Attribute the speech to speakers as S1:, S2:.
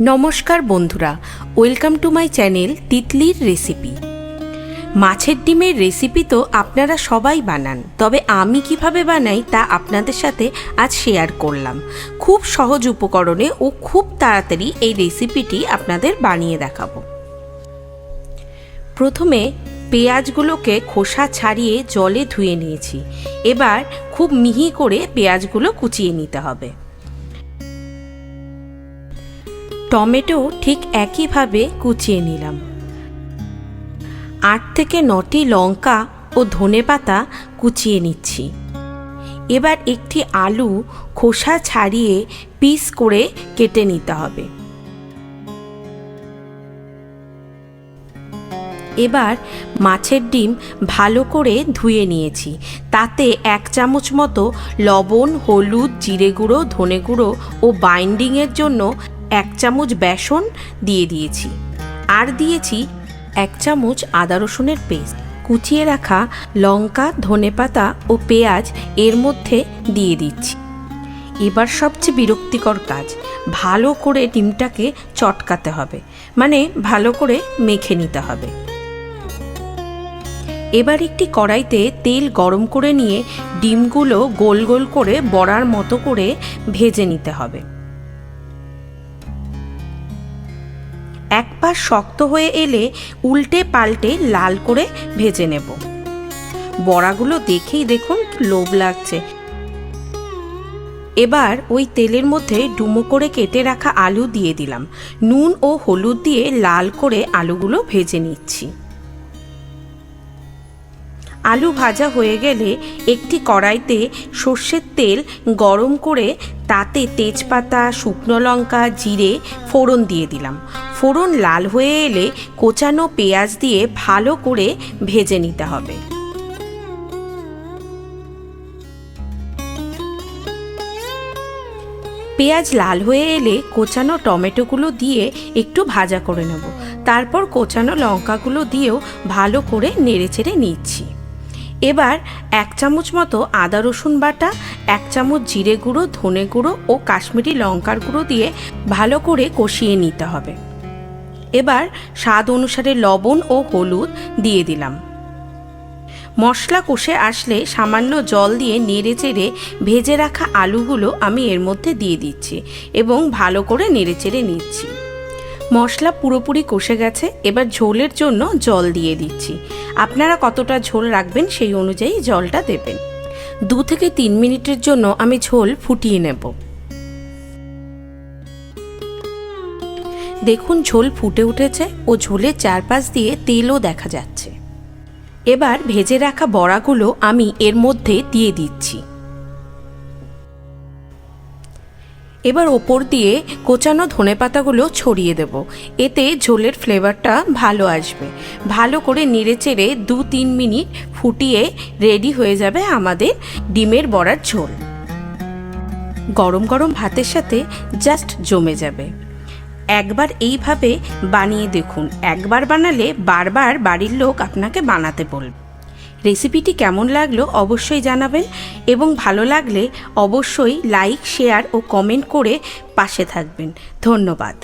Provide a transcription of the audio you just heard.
S1: নমস্কার বন্ধুরা, welcome to my channel তিতলির রেসিপি। মাছের ডিমের রেসিপি তো আপনারা সবাই বানান, তবে আমি কীভাবে বানাই তা আপনাদের সাথে আজ শেয়ার করলাম। খুব সহজ উপকরণে ও খুব তাড়াতাড়ি এই রেসিপিটি আপনাদের বানিয়ে দেখাবো। প্রথমে পেঁয়াজগুলোকে খোসা ছাড়িয়ে জলে ধুয়ে নিয়েছি। এবার খুব মিহি করে পেঁয়াজগুলো কুচিয়ে নিতে হবে। টমেটো ঠিক একইভাবে কুচিয়ে নিলাম। আট থেকে নটি লঙ্কা ও ধনেপাতা কুচিয়ে নিচ্ছি। এবার একটি আলু খোসা ছাড়িয়ে পিস করে কেটে নিতে হবে। এবার মাছের ডিম ভালো করে ধুয়ে নিয়েছি। তাতে এক চামচ মতো লবণ, হলুদ, জিরে গুঁড়ো, ধনে গুঁড়ো ও বাইন্ডিংয়ের জন্য এক চামচ বেসন দিয়ে দিয়েছি। আর দিয়েছি এক চামচ আদা রসুনের পেস্ট। কুচিয়ে রাখা লঙ্কা, ধনেপাতা ও পেঁয়াজ এর মধ্যে দিয়ে দিচ্ছি। এবার সবচেয়ে বিরক্তিকর কাজ, ভালো করে ডিমটাকে চটকাতে হবে। মানে ভালো করে মেখে নিতে হবে। এবার একটি কড়াইতে তেল গরম করে নিয়ে ডিমগুলো গোল গোল করে বড়ার মতো করে ভেজে নিতে হবে। এক পাশ শক্ত হয়ে এলে উল্টে পাল্টে লাল করে ভেজে নেব। বড়াগুলো দেখেই দেখুন লোভ লাগছে। এবার ওই তেলের মধ্যে ডুমো করে কেটে রাখা আলু দিয়ে দিলাম। নুন ও হলুদ দিয়ে লাল করে আলুগুলো ভেজে নিচ্ছি। আলু ভাজা হয়ে গেলে একটি কড়াইতে সর্ষের তেল গরম করে তাতে তেজপাতা, শুকনো লঙ্কা, জিরে, ফোড়ন দিয়ে দিলাম। ফোড়ন লাল হয়ে এলে কোচানো পেঁয়াজ দিয়ে ভালো করে ভেজে নিতে হবে। পেঁয়াজ লাল হয়ে এলে কোচানো টমেটোগুলো দিয়ে একটু ভাজা করে নেব। তারপর কোচানো লঙ্কাগুলো দিয়েও ভালো করে নেড়েচেড়ে নিচ্ছি। এবার এক চামচ মতো আদা রসুন বাটা, এক চামচ জিরে গুঁড়ো, ধনে গুঁড়ো ও কাশ্মীরি লঙ্কার গুঁড়ো দিয়ে ভালো করে কষিয়ে নিতে হবে। এবার স্বাদ অনুসারে লবণ ও হলুদ দিয়ে দিলাম। মশলা কষে আসলে সামান্য জল দিয়ে নেড়ে চেড়ে ভেজে রাখা আলুগুলো আমি এর মধ্যে দিয়ে দিচ্ছি এবং ভালো করে নেড়ে চেড়ে নিচ্ছি। মশলা পুরোপুরি কষে গেছে, এবার ঝোলের জন্য জল দিয়ে দিচ্ছি। আপনারা কতটা ঝোল রাখবেন সেই অনুযায়ী জলটা দেবেন। দু থেকে তিন মিনিটের জন্য আমি ঝোল ফুটিয়ে নেব। দেখুন ঝোল ফুটে উঠেছে ও ঝোলের চারপাশ দিয়ে তেলও দেখা যাচ্ছে। এবার ভেজে রাখা বড়াগুলো আমি এর মধ্যে দিয়ে দিচ্ছি। এবার ওপর দিয়ে কোচানো ধনেপাতাগুলো ছড়িয়ে দেব। এতে ঝোলের ফ্লেভারটা ভালো আসবে। ভালো করে নেড়ে চেড়ে দু তিন মিনিট ফুটিয়ে রেডি হয়ে যাবে আমাদের ডিমের বড়ার ঝোল। গরম গরম ভাতের সাথে জাস্ট জমে যাবে। একবার এইভাবে বানিয়ে দেখুন। একবার বানালে বারবার বাড়ির লোক আপনাকে বানাতে বলবে। রেসিপিটি কেমন লাগল অবশ্যই জানাবেন এবং ভালো লাগলে অবশ্যই লাইক, শেয়ার ও কমেন্ট করে পাশে থাকবেন। ধন্যবাদ।